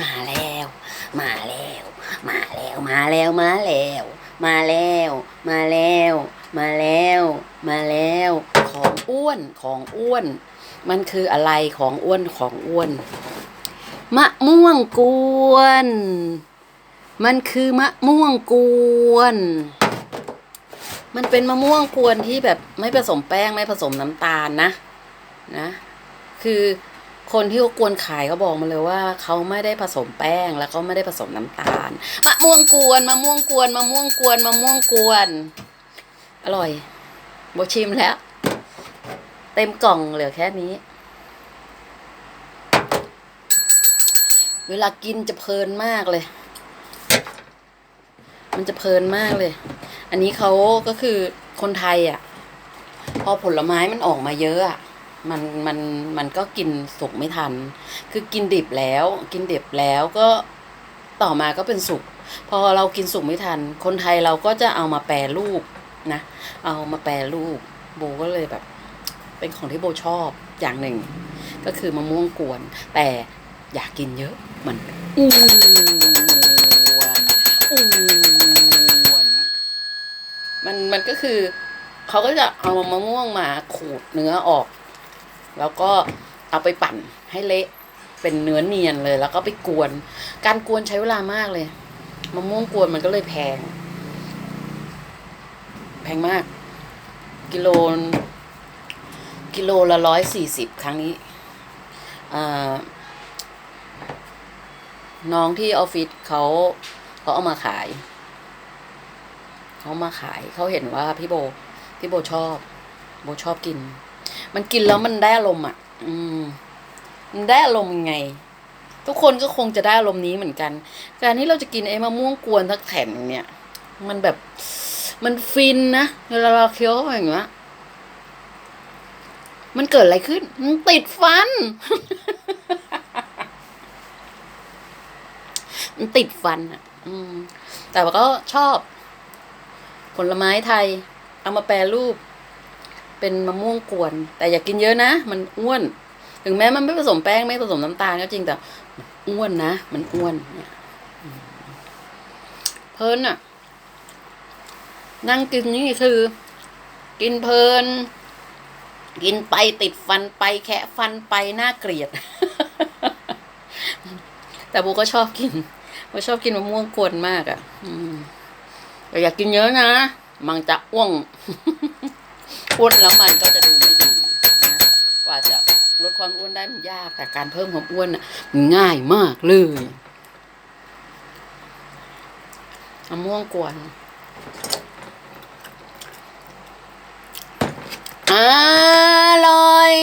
มาแล้ว มาแล้ว มาแล้ว มาแล้ว มาแล้ว มาแล้ว มาแล้ว มาแล้ว มาแล้ว ของอ้วน ของอ้วน มันคืออะไรของอ้วน ของอ้วน มะม่วงกวน มันคือมะม่วงกวน มันเป็นมะม่วงกวนที่แบบไม่ผสมแป้งไม่ผสมน้ำตาลนะ นะ คือ คนที่เขากวนขายเขาบอกมาเลยว่าเขาไม่ได้ผสมแป้งแล้วก็ไม่ได้ผสมน้ำตาลมะม่วงกวนมะม่วงกวนมะม่วงกวนมะม่วงกวน อร่อยโบชิมแล้ว เต็มกล่องเหลือแค่นี้ เวลากินจะเพลินมากเลย มันจะเพลินมากเลย อันนี้เขาก็คือคนไทยอะ พอผลไม้มันออกมาเยอะอะ มันมันมันก็กินสุกไม่ทัน คือกินดิบแล้ว กินดิบแล้วก็ต่อมาก็เป็นสุกพอเรากินสุกไม่ทัน คนไทยเราก็จะเอามาแปรรูปนะ เอามาแปรรูปโบก็เลยแบบ เป็นของที่โบชอบอย่างหนึ่ง ก็คือมะม่วงกวน แต่อยากกินเยอะมันอ้วนอ้วนมันมันก็คือเขาก็จะเอามะม่วงมาขูดเนื้อออก แล้วก็เอาไปปั่นให้เละเป็นเนื้อเนียนเลย แล้วก็ไปกวน การกวนใช้เวลามากเลยมะม่วงกวนมันก็เลยแพง แพงมาก กิโล กิโลละร้อยสี่สิบครั้งนี้น้องที่ออฟฟิศเขาเขาเอามาขาย เขามาขายเขาเห็นว่าพี่โบ พี่โบชอบ โบชอบกิน มันกินแล้วมันได้อารมณ์อะ อืม มันได้อารมณ์ยังไง ทุกคนก็คงจะได้อารมณ์นี้เหมือนกัน การที่เราจะกินไอ้มะม่วงกวนทักแผ่นเนี่ย มันแบบ มันฟินนะเวลาเราเคี้ยวเข้าไปอย่างเงี้ยมันเกิดอะไรขึ้น มันติดฟัน มันติดฟันอะ อืม แต่ว่าก็ชอบ ผลไม้ไทย เอามาแปรรูป เป็นมะม่วงกวน แต่อย่ากินเยอะนะ มันอ้วน ถึงแม้มันไม่ผสมแป้งไม่ผสมน้ำตาลก็จริงแต่อ้วนนะ มันอ้วนเนี่ยเพลินอะนั่งกินนี่คือ กินเพลิน กินไปติดฟันไปแคะฟันไปน่าเกลียด แต่โบก็ชอบกินโบชอบกินมะม่วงกวนมากอะ่ะอืมแต่อย่ากินเยอะนะ มันจะอ้วง อ้วนแล้วมันก็จะดูไม่ดีนะกว่าจะลดความอ้วนได้มันยากแต่การเพิ่มความอ้วนน่ะมันง่ายมากเลยมะม่วงกวนอร่อย